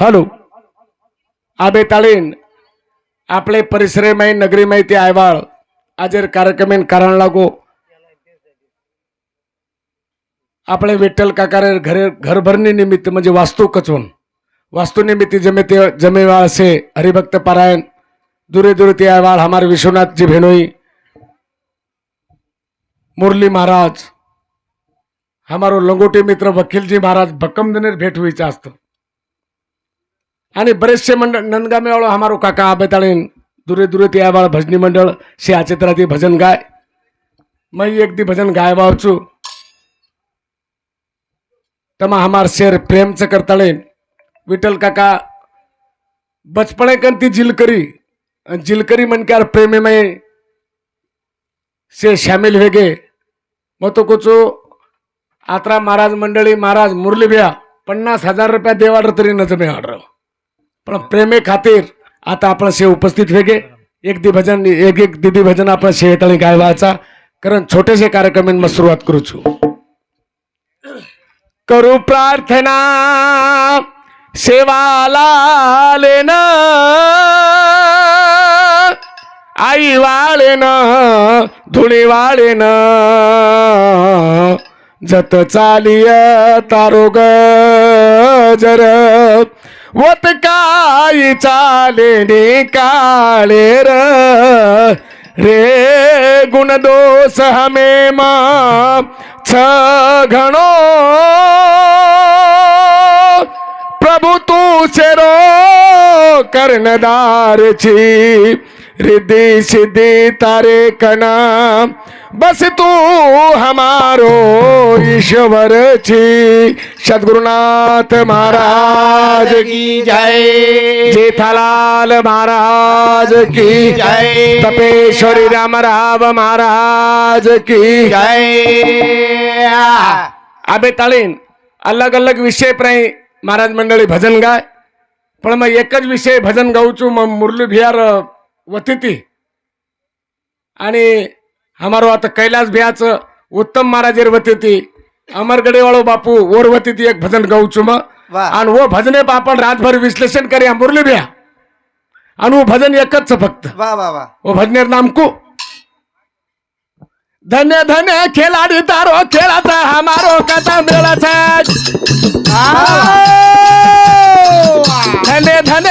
Hello. आबे ताळीन आपले परिसरे माही नगरी माहिती आयवाळ. आजेर कार्यक्रमेन कारण लागो. आपले विठ्ठल काकारे घरे घरभरणी निमित्त म्हणजे वास्तू कचून वास्तु जमेते जमेवाळ से हरिभक्त पारायण. दुरे दुरे ते आयवाळ हमारे विश्वनाथ जी भेनोई. मुरली महाराज हमारो लंगोटी मित्र वकीलजी महाराज भक्कमदनेर भेट व्हायचं असतं आणि बरेचसे मंडळ नंदगामेवाळो हमारो काका आबेताळीन दुरे दुरे ते आवाळ भजनी मंडळ शे आचित्राती भजन गाय. मैं एक दी भजन गाय वावचू तमा हमार शेर प्रेमचं करताळे विठ्ठल काका बचपणे कन ती जिलकरी जिलकरी म्हणक्यार प्रेमेमय से शामिल वेगे. मग तो कुचो आत्रा महाराज मंडळी महाराज मुरली बिया पन्नास हजार रुपया देवाड तरी नजमे आडर ऑर्डर पण प्रेमे खातीर आता आपण शे उपस्थित वेगे एक दि भजन एक एक दिदी भजन आपण शेतळी गायवाचा. कारण छोटेसे कार्यक्रम मग सुरुवात करू छू. करू प्रार्थना सेवाला लेन आई वाळेन धुळी वाळेन जत चालिय तारोग जर वत काय चाले काळे रे. गुण दोष हमे मा छ घणो. प्रभु तू शेरो कर्णदार छी रिद्धि सिद्धि तारे कना बस तू हमारो ईश्वर छी सदगुरुनाथ महाराज की जय। जेठालाल महाराज की जय। तपेश्वरी रामराव महाराज की जय। आबे ताळीन अलग अलग विषय प्राय महाराज मंडळी भजन गाय पण मग एकच विषय भजन गाऊचू मग मुरली भियार वतिती. आणि हमारो आता कैलास भियाचं उत्तम महाराजेर वतिती. अमरगडेवाळो बापू ओर वतिती एक भजन गाऊचू मग वाह. आणि वो भजने आपण रातभर विश्लेषण करूया मुरली भिया. आणि वो भजन एकच फक्त. वा वा वा ओ भजनेर नाम को? धन्य धन्य खिलाडी तारो खेळाचा हमारो कथा मिळाचा धन्य धन्य.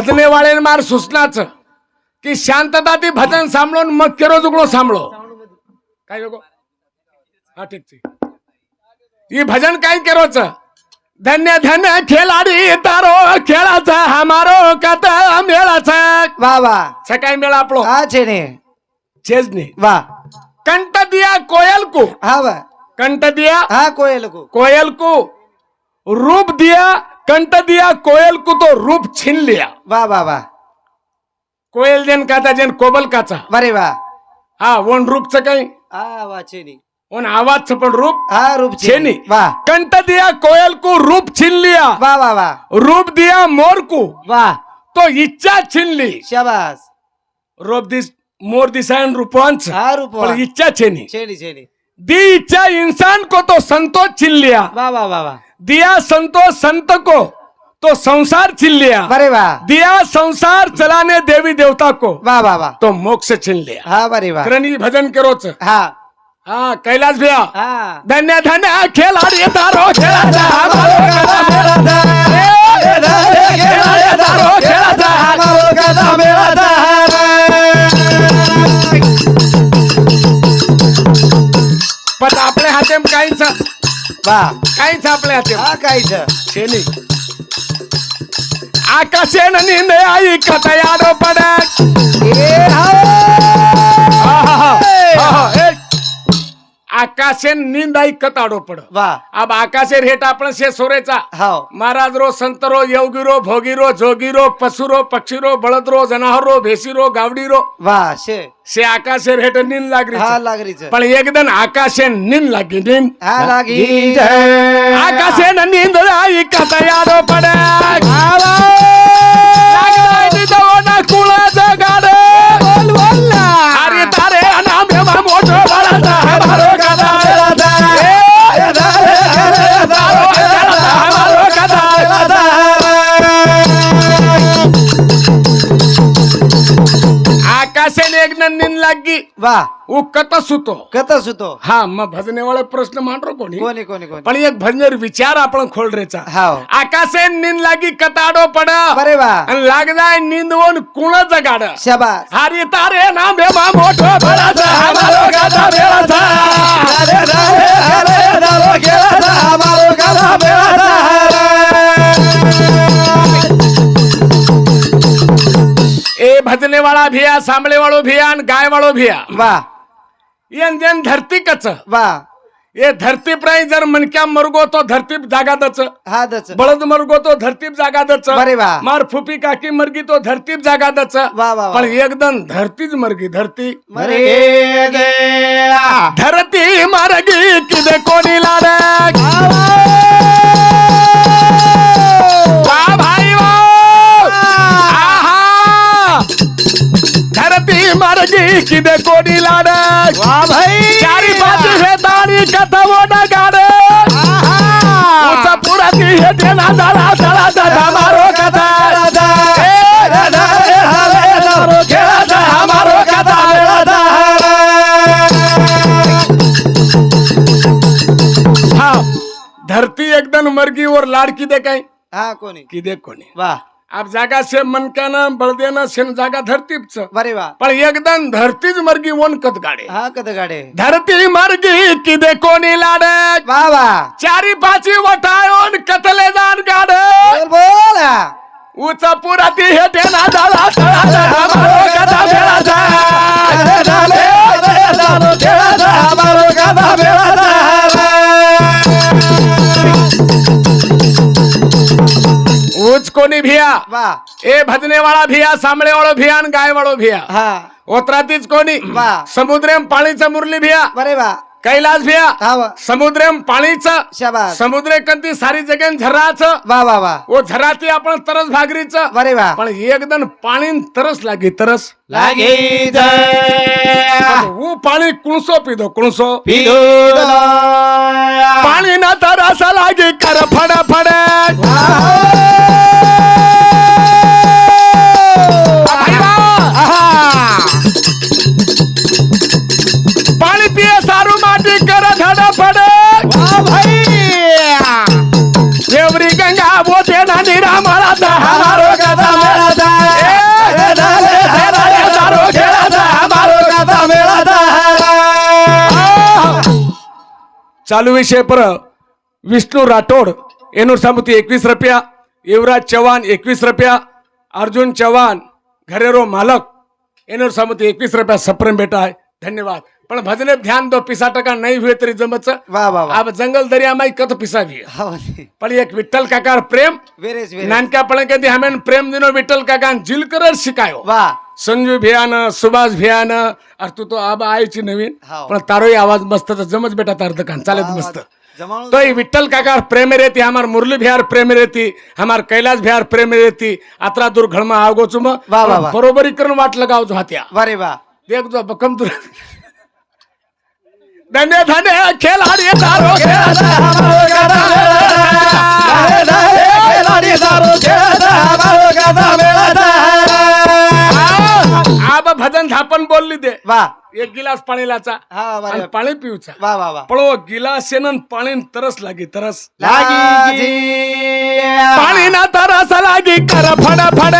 भजने वाळे मार सूचनाच की शांतता ती भजन सांभाळून मग केरो जुगलो सांभाळो. काय नको? हा ठीक ही भजन काय केरोच? धन्य धन्य खेळाडी तारो खेळाचा हमारो कथा मेळाचा. वा वा. सकाळी मेळा आपलो. हा छे ने चेजनी. वा. कंठ दिया कोयल को हा वा. कंठ दिया हा कोयल को कोयल को रूप दिया कंठ दिया कोयल को तो रूप छीन लिया। वा वा वा कोयल जेन काचा जेन कोबल काचा। बरे वा हा वन रूपचं काही? हा वा छेनी। वन आवाजचं पण रूप? हा रूप छेनी। वा कंठ दिया कोयल को रूप छीन लिया। वा वा वा रूप दिया मोर को। वा तो इच्छा छीन ली। शाबास। रूप दिस मोर दिसायन रूपांच हा रूप वा पण इच्छा छेनी। छेनी छेनी। दी इच्छा इंसान को तो संतोष छीन लिया। वा वा वा वा दिया संतोष संत को तो संसार छीन लिया बरे वा दिया संसार चलाने देवी देवता को वा वा वा तो मोक्ष छीन लिया हा बरे वा करणी भजन करोच हा हा कैलास भैया हा धन्य धन्य तारो हमारो गदा धन्य खेळाडी तारो खेळाचा हमारो गदा मेळाचा. पण आपल्या हाते काहीच वा काहीच आपल्या हाते हा काहीच. शेनी आकाशेन निंद आई आकाशे नींद आई कताडो पड़ो वाह अब आकाशे रेट आपण से सोरेचा. हाव. महाराज रो संत रो योगी रो भोगी रो जोगी रो पशु रो पक्षी रो रो भेसी रो गावडी रो. शे. से आकाशे रेट नींद लागरी हा छे. लागरीच. पण एकदम आकाशे नींद लागी नींद हा लागी आकाशे नींद आई कताडो पडे कुळा वा ವಾ ಉಕ್ಕತ सुतो ಕತ सुतो हा मग भजनेवाला प्रश्न मांडरो कोणी कोणी कोणी कोणी पण एक भजनेर विचार आपण खोलरेचा हा आकाशे निंद लागी कताडो पड बरे वा आणि लागलाय निंदवून कुण जगाड शाबाश हरी तारे ना मा मोठो बडाचा हमारो गाजा बेडाचा अरे रे रे रे रे रे रे रे रे भजने वाला भिया सांबळे वाळो भिया गाय वाळो भिया. वाह येन जेन धरती कच. वाह ये धरती प्राणी जर मणक्या मरगो तो धरती जागा दच. हा दच. बळद मरगो तो धरती जागा दच. अरे वा. मार फुपी काकी मरगी तो धरती जागा दच. वा वा पण एकदम धरतीच मरगी धरती. मरे धरती मरगी किद कोणी लाड बाबा थेरपी मारली की बे कोणी वाह भाई! चारी पाच हे दारी कथा मोड गाड. उचा पुराती हे देना दारा दारा दारा मारो कता धरती एकदम मरगी और लाड की दे काय? हा कोणी? की देख कोणी? वाह आप जागा से मनकाना बळदेना शेन जागा धरतीच बरे वाह पण एकदम धरतीच मरगी वन कत गाडे हा कद गाडे धरती मरगी किदे कोणी लाडे वाह वाह चारी पाची वटायो न कतले जाण गाडे बोल बोल हा. उचा पुराती हे तेना दादा तळा दादा मारो कथा बेळाचा अरे दाले अरे दालो खेळाचा मारो कथा बेळाचा ऊच कोणी भिया वाह ए भजने वाळा भिया सामळे वाळो भिया गाय वाळो भिया हा ओतरातीच कोणी वाह. समुद्रेम पाणीचा मुरली भिया बरे वाह कैलास भिया समुद्र वा. पाणीच समुद्र कंती सारी जगेन झराच. वा वा वा. ओ झराती आपण तरस भागरीच. बरे वा. पण एकदम पाणी तरस लागी तरस. लागे पण पाणी कुणसो पिदो कुणसो? पिदो पाणी ना तरस लागी कर फड फड ચાલુ વિષય પર વિષ્ણુ રાઠોડ એનું સંમતિ એકવીસ રૂપિયા યુવરાજ ચૌહાણ એકવીસ રૂપિયા અર્જુન ચૌહાણ ઘરેરો માલક એનું સંમતિ એકવીસ રૂપિયા સપ્રેમ બેટા ધન્યવાદ पण भजने ध्यान दो पिसा टका नाही हुए तरी जमच. वा वा जंगल दरिया माई कत पिसा भी पण एक विठ्ठल काकार प्रेम नानक्या पण कधी हमेन प्रेम दिनो विठ्ठल जिल कर शिकायो. वा. संजू भियान सुभाष भियान अरे तू तो अब आयची नवीन. पण तारोही आवाज मस्त जमच बेटा तार दकान. चालत मस्त. तो विठ्ठल काकार प्रेम रेती हमार मुरली बिहार प्रेम रेती हमार कैलास बिहार प्रेम रेती अतरा दूर मा आवगो चुम. बरोबरी करून वाट लगाव जो हात्या वारे वा. देख जो बकम दूर धन्य धन्य मेळाडा. आ, आबा भजन थापण बोलली दे. वाह एक गिलास पाणी लाचा हा आणि पाणी पिऊचा. वाह वाह वाह पण ओ गिलास येणं पाणी तरस लागी तरस. लागी पाणी ना तरस लागी कर फड फड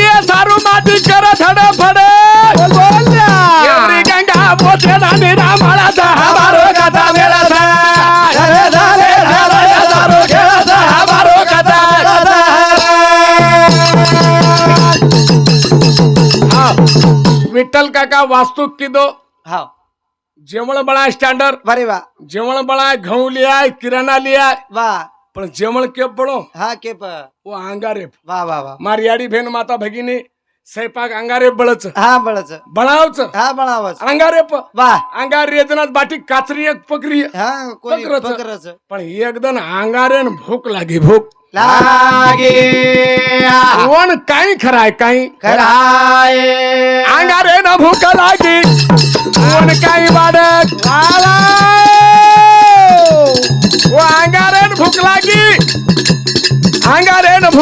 सारू कर धड फड एवढी गंगा मोठे हा. विठ्ठल काका वास्तुक कीधो हाव. जेवण बळा स्टैंडर्ड बरे वा. जेवण बड़ा घઉં लिया किराना लिया वा. પણ જેવણ કે પડો हा के प ઓ આંગારે वा वा वा મારી યાડી બેન માતા ભગીની स्वयंपाक अंगारे बळच हा बळच बळावच हा बळावच अंगारे प वा अंगार रेजनात बाटी काचरी एक पकरी हा कोणी पकरच. पकरच पण एकदम अंगारे न भूक लागी भूक लागे कोण काही खराय काही खराय अंगारे न भूक लागी कोण काही वाडत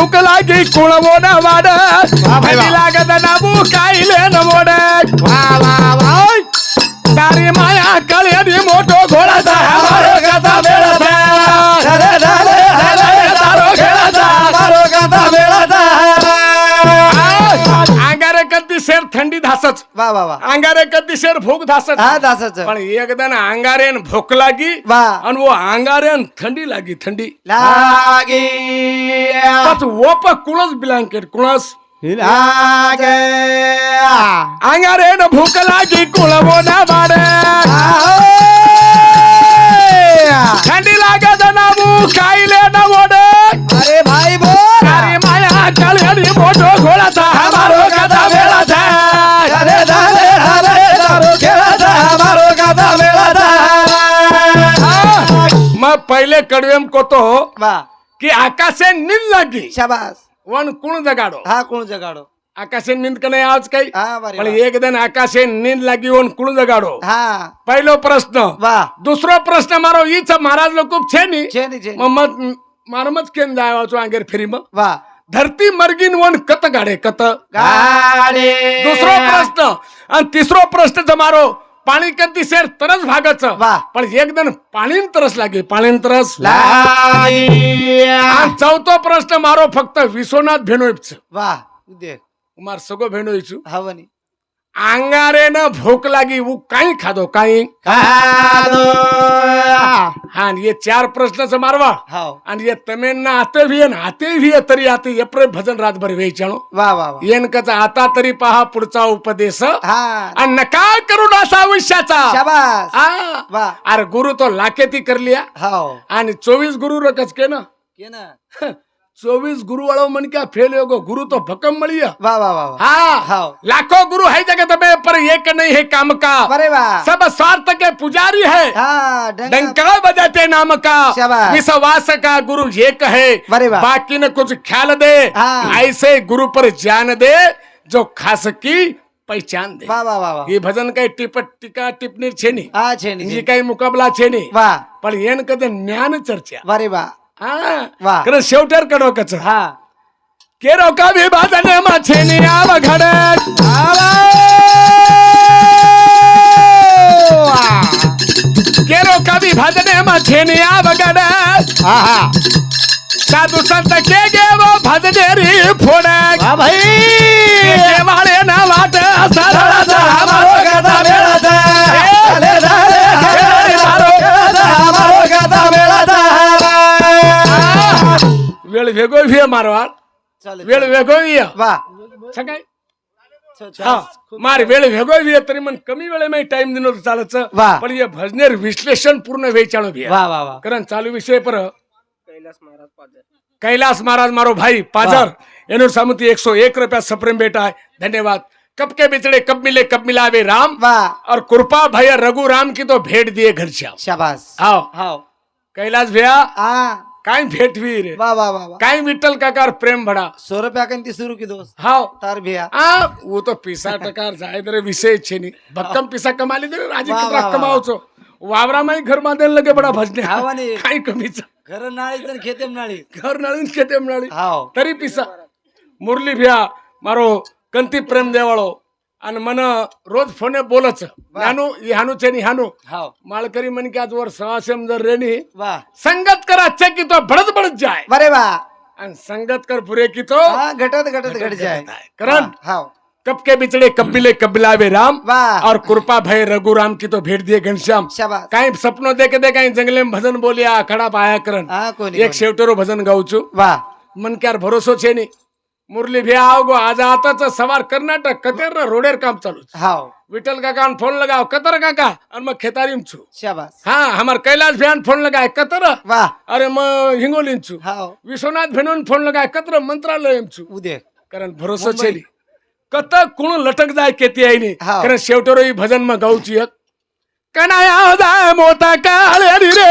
भूक लागी कुळ मोड वाडत वा भाई वा. लागत नाबू काईले न मोडत. वा वा वा तारी माया कळेरी मोठो. धासच वा वा वा. अंगारे कधी शेर भूक धासच हा दासाच पण एकदा ना अंगारेन भूक लागी वा. आणि वो अंगारेन थंडी लागी थंडी. लागे. पाच ओप कुळस ब्लँकेट कुळस. लागे. अंगारेन भूक लागी कुळ मोना बाड पहिले कडवेम कोतो वा. की आकाशे निंद लागी. शाबास. वन कुण जगाडो? हा कोण जगाडो? आकाशे निंद का नाही आज काही? हा पण. एक दिन आकाशे निंद लागी वन कुण जगाडो? हा. पहिलो प्रश्न. वा. दुसरो प्रश्न मारो ईच महाराज लोक खूप छे नी छेनी छेनी. मग मत मारमच केन जायवाचो अंगेर फेरी मग? वा. धरती मर्गीन वन कत गाडे कत? गाडे. दुसरो प्रश्न. आणि तिसरो प्रश्न जमारो पाणी कधी शेर तरच भागच. वा. पण एकदम पाणी तरस लागे पाणी तरस लाई आणि चौथो प्रश्न मारो फक्त विश्वनाथ भेणोईच. वा उद्या मार सगळं भेणोईचू. हवनी अंगारे न भूक लागी वो काही खादो काही खादो. हा आणि ये चार प्रश्नच मारवा. हाव आणि ये तमेंना आते भी आहे आते भी आहे तरी आते ये प्रे भजन रातभर वेचाणो. वा वा वा. येनकचा आता तरी पहा पुढचा उपदेश. हा. आणि नका करू असा आयुष्याचा. शाबास. हा. वा. अरे गुरु तो लाकेती करलिया. हाव आणि चोवीस गुरु रकच के ना के ना चोवीस गुरु वाळो म्हण क्या फेल होगो? गुरु तो भकम मळिया. वा वा वा हा. हाव. लाखों गुरु है जगत में पर एक नहीं है काम का. बरे वा. सब स्वार्थ के पुजारी है. हा डंका बजाते नाम का। विश्वास का गुरु एक है. वाह। बाकी न कुछ ख्याल दे. हाँ। ऐसे गुरु पर ज्ञान दे जो खास की पहचान दे. वा वा वा वा. ये भजन काही टिपट टिका टिप्पणी छेनी हा छेनी ही. काही मुकाबला छेनी वा. पण येन कधी ज्ञान चर्चा. बरे वा. हा वाह। कारण शेवटर कडो कच हा. केरो का विभाजन मा छेनी आव घडत केरो का विभाजन मा छेनी आव घडत हा हा. साधू संत के गे वो भजनेरी फोडक वा भाई. वाळे ना वाट सरळाचा मारो वेळ वेगळो मारवार चालेल वेळ वेगळो व्हिय वा. सकाळी? हा मार वेळ वेगळो व्हिय तरी मन कमी वेळेमध्ये टाइम दिनो चालच वाह. पण हे भजनेर विश्लेषण पूर्ण वेचाणो व्हिय वा वा वा. कारण चालू विषय पर कैलाश महाराज मारो भाई पाजर. एनो सामुती एक सौ एक रुपया सप्रेम बेटा है धन्यवाद. कब के बिचड़े कब मिले कब मिलावे राम. वा. और कृपा भैया रघु राम की तो भेंट दिए घर श्याम. शाबास. आओ हाव कैलाश भैया. हा काय भेट हुई रे वा वा काय विठ्ठल काकार प्रेम भड़ा सौ रुपया कन ती शुरू की दोस्त हाओ तार भैया. आ वो तो पिसा टकार जाय दरे विषय छे नी भक्कम पिसा कमाली दे राजी वा, कितना वा, वा. कमावचो. वावरा माई घर बांधायला लगे बडा भजने. हा, वानी. काय कमीच. घर नाळी तर खेतेम नाळी घर नळीन खेते मिळाली हाव. तरी पिसा. मुरली भ्या मारो कंती प्रेम देवाळो. आणि मन रोज फोने बोलच. ह्यानु ह्यानु छे नी ह्यानु. हाव. माळकरी मन की आज वर सवासेम जर रेनी वा. संगत कर अच्छे की तो बड़त बड़त जाए बरे वा. आणि संगत कर बुरे की तो हा घटत घटत घट जाय. करण हाव. कब के बिचड़े कपिले कपिलावे राम. वाह और कृपा भय रघुराम की तो भेट दिए घनश्याम. शाबास. काही सपनो देखे दे काही जंगले में भजन बोलिया अखड़ा पाया करण. हा कोणी एक शेवटरो भजन गाऊचू. वा. मन क्यार भरोसो छे नी. मुरली भी गो आज आता सवार कर्नाटक कतेर ना रोडेर काम चालू हाँ हाव. विठल काका फोन लगाओ कतर काका और मैं खेतारी में छू. शाबास. हाँ हमार कैलाश भैया फोन लगाए कतर. वाह. अरे मैं हिंगोली में छू. हाव. विश्वनाथ भेनो ने फोन लगाए कतर मंत्रालय में छू. उदे. कारण भरोसा चली. कत कुण लटक जाय केती आई नी कारण शेवटर ही भजन में गाऊची एक कनाया जाय मोता काळे रे.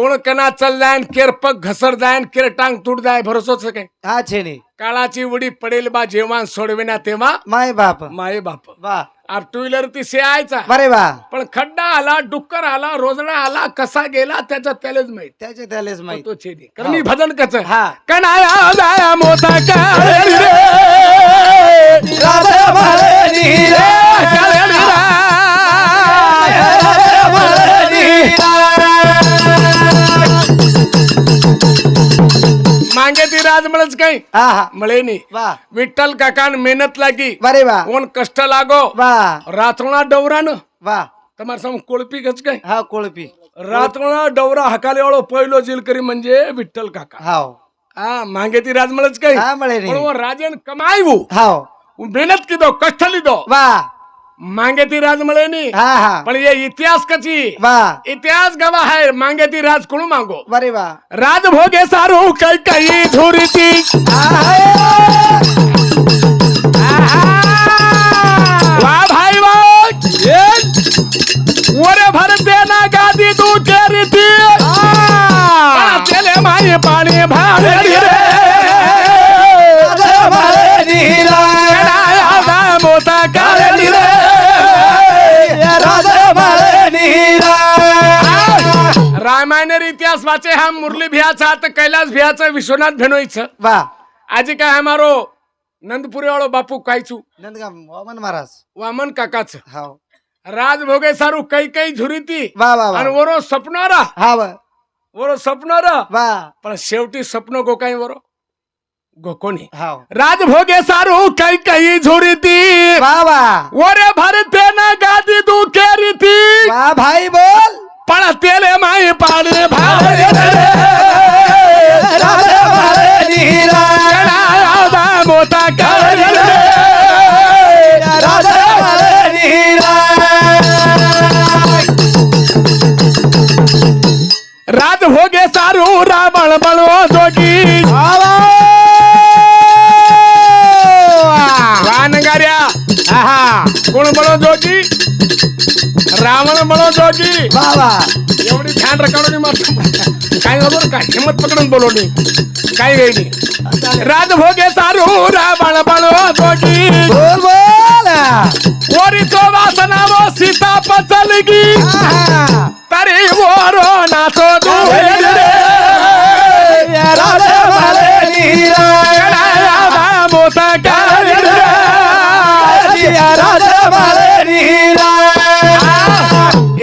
कोण कणा चल जाईन केर पग घसर जाय केर टांग तुट जाय भरोसोच काय हा छे काळाची उडी पडेल बा जेव्हा सोडविण्या तेव्हा माय बाप माय बाप वा आप टू व्हीलर ती से यायचा बरे वा पण खड्डा आला डुक्कर आला रोजडा आला कसा गेला त्याचा त्यालेच माहीत त्याचे त्यालेच माहीत तो छेदी मी भजन कच हा कणाया जाया मोता मागे ती राजमळच काही हा हा मळे नाही वाह विठ्ठल काकान मेहनत लागी बरे वा कोण कष्ट लागो वाह रातोणा डवरान वाह તમારે સામે કોળપી ગચ કઈ हा कोळपी रातोणा डवरा हकाले वाळो पहिलो जिलकरी म्हणजे विठ्ठल काका हाव हा मागे ती राजमळच काही हा मळे પણ नी वो રાજન કમાયું हाव હું મહેનત કીધો કષ્ટ લીધો वाह मांगेती राज मिळे नी पण इतिहास कची वा. इतिहास गवा है मांगेती राज कोण मागो? बरे वा. राजभोगे सारू काही काही धुरी वा वरे ना गादी तू केरती तेले माई पाणी भाड. इतिहास वाचे हा मुरली भियाचा तर कैलास भियाचा विश्वनाथ भेनोईचं. वाह આજે काय हमारो नंदपुरे वाळो बापू कायचू. नंदगाम वामन महाराज. वामन काकाच. हाव. राज भोगे सारू काही काही झुरीती. वा वा आणि वा वरो सपनारा. हा वा वरो सपनारा. वा. पण शेवटी सपन गो काही वरो. गो कोणी हाव. राज भोगे सारू काही काही झुरीती. वा वा. वरे भरते ना गादी तू केरीती वा भाई बोल पळतेले माई पाणी भावे मोठा राज भोगे सारू रावण बळवो जोगी. वानगाऱ्या कोण बळो जोगी? रावण बळो जोगी एवढी ध्यान रखवणी मग काय बरोबर काय हिंमत पकडून बोलवली काय वेळ नाही राज भोगे सारू रावण जोगी बोल बोल ओरी तो वासना वो सीता पचलगी तरी वोरो नाचो दुहेरे मोठा काळ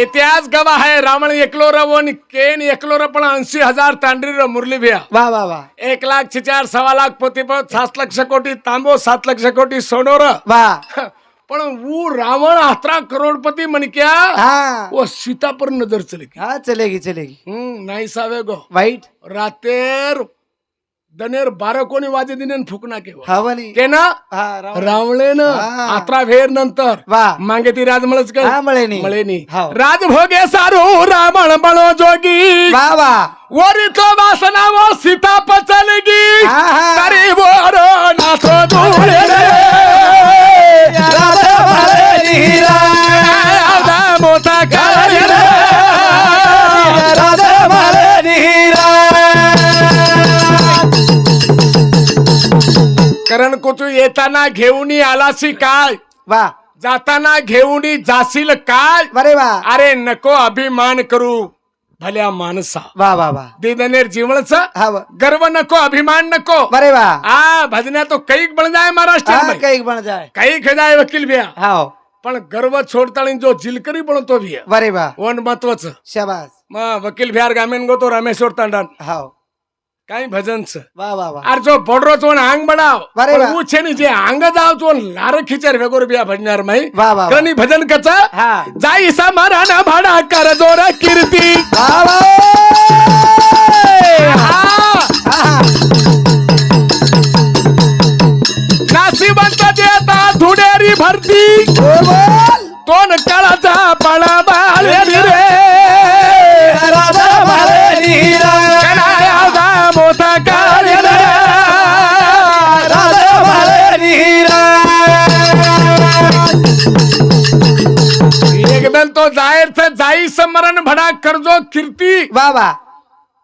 इतिहास गवा है रावण एकलो रवण केन एकलो र पण ऐंशी हजार तांडरी मुरली भिया वा वा वा. एक लाख छिचार सवा लाख पोतीपत सात लक्ष कोटी तांबो सात लक्ष कोटी सोनोर वा. पण वो रावण अठरा करोडपती म्हण क्या हा. वो सीता पर नजर चली गई. हा चलेगी चलेगी हम्म नाही सावे गो. वाईट. रातेर दनेर बारा कोणी वाजे दिने फुकना के हवनी. के ना? हा राव- रावळे ना. हा. अठरा भेर नंतर. वा. मागे ती राजमळच काय हा मळेनी. हाव. राज भोगे सारू रावण बळो जोगी. वरी तो वासना वो सीता पचलगी. हा, हा. तरी बोरो करण कुतू येताना घेऊन आलासी काय? वा. जाताना घेऊन जाशील काय? बरे वा. अरे नको अभिमान करू भल्या माणसा. वा वा वा. दिदनेर जीवनच हा वा. गर्व नको अभिमान नको. बरे वा. आ भजन्या तो कैक बन जाए महाराष्ट्र हा काही बन जाय. कैक जाए वकील भैया हाव पण गर्व छोडताळी जो जिलकरी बनतो भी आहे बरे बा वन महत्वाचं? शाबास. मग वकील बिहार गामेन गो तो रामेश्वर तांडन. हाव काही भजनच वा वा वा अरे जो बडरो चोन आंग बनाव बरे पण वा. ऊ छे नी जे आंग जाव चोन लार खिचर वेगोर बिया भजनार माई वा वा वा. कनी भजन कचा हा जाई समाराना भाडा कर जोरा कीर्ती वा वा हा. हा. नाशिवंत देता धुडेरी भरती बोल बोल कोण काळाचा समरण भडा करजो कीर्ती. वा वा.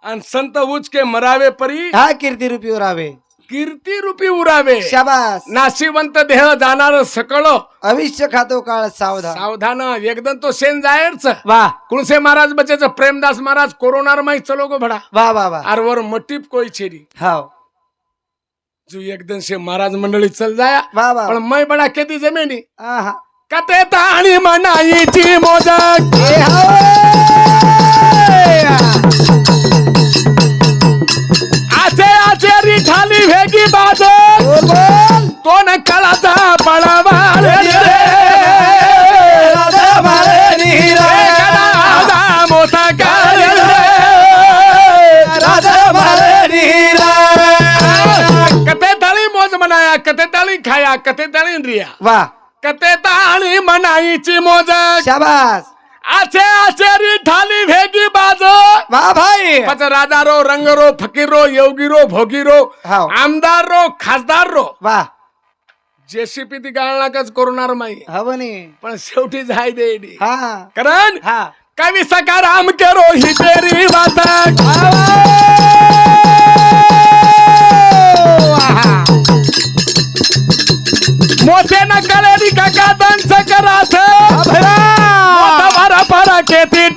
आणि संत उच के मरावे परी हा कीर्ती रूपी उरावे. कीर्ती रूपी उरावे. शाबास. नाशिवंत देह जाणार सकळ. अविष्य खातो काळ सावधान. सावधान एकदम तो शेन जायरच. वा. कुळसे महाराज बचेच प्रेमदास महाराज कोरोनार माही चलो गो भडा. वा वा वा. आरवर मटीप कोई छेरी. हाव. जो एकदम से महाराज मंडळी चल जाया. वा वा. पण मै बडा किती जमेनी. आहा. कते ताणी मनाईची मोदक. हाव. आचे आचे रिठाली भेगी बोल कोण कळाचा पळवाळ राधा मारे नीरा. मोठा कार्य राधा मारे नीरा. कते ताळी मोज मनाया कते ताळी खाया कते ताळी रिया. वा. कते ताळी मनाईची मोजक शाबास. आचे आचे रिठाली भेगी बाज. वा भाई. पच राजारो रंगरो फकीरो योगीरो भोगीरो हाव. आमदार रो खासदार. रो वा. जेसीपी ती गाळणाकच करोनार माई हवनी पण शेवटी जाय दे हा. कारण हा. कवी सकाराम करो ही तेरी वातक. मोठे न कलेरी काका दंच मोठा भरा परा केती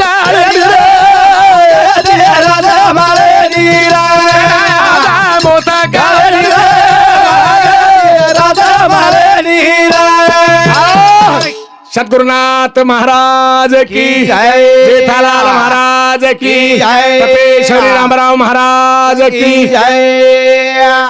सद्गुरुनाथ महाराज की जय. जेठालाल महाराज की जय. तपेश्वरी रामराव महाराज की जय.